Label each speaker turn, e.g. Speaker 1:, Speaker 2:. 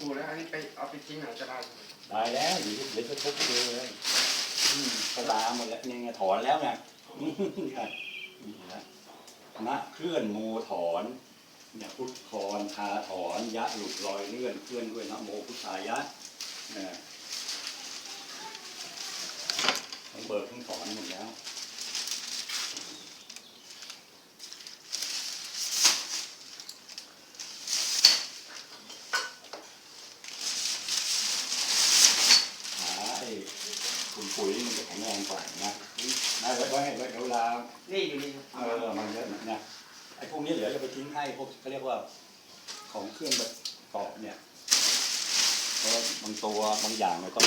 Speaker 1: อันนี้ไปเอาไปทิ้งไหนจะได้ใช่ไหม
Speaker 2: ตายแล้วเดี๋ยวเดี๋ยวจะทุบให้ดูเลยอืมกระลาหมดแล้วนี่ไงถอนแล้วไงอืมนี่นี่นะนะเคลื่อนโมถอนเนี่ยพุทธคอนทาถอน ยะหลุดลอยเลื่อนเคลื่อนด้วยนะโมพุทธายะเนี่ยทั้งเบิกทั้งถอนหมดแล้ว หาไอ้ คุณปุ๋ยมันจะแข็งแรงกว่านะนะไว้ไว้ไว้เดี๋ยวเวลา
Speaker 1: นี่อยู่นี่ครับ
Speaker 2: เออมันเยอะนะไอ้พวกนี้เหลือจะไปทิ้งให้พวกเขาเรียกว่าของเครื่องประกอบเนี่ยเพราะบางตัวบางอย่างมันต้อง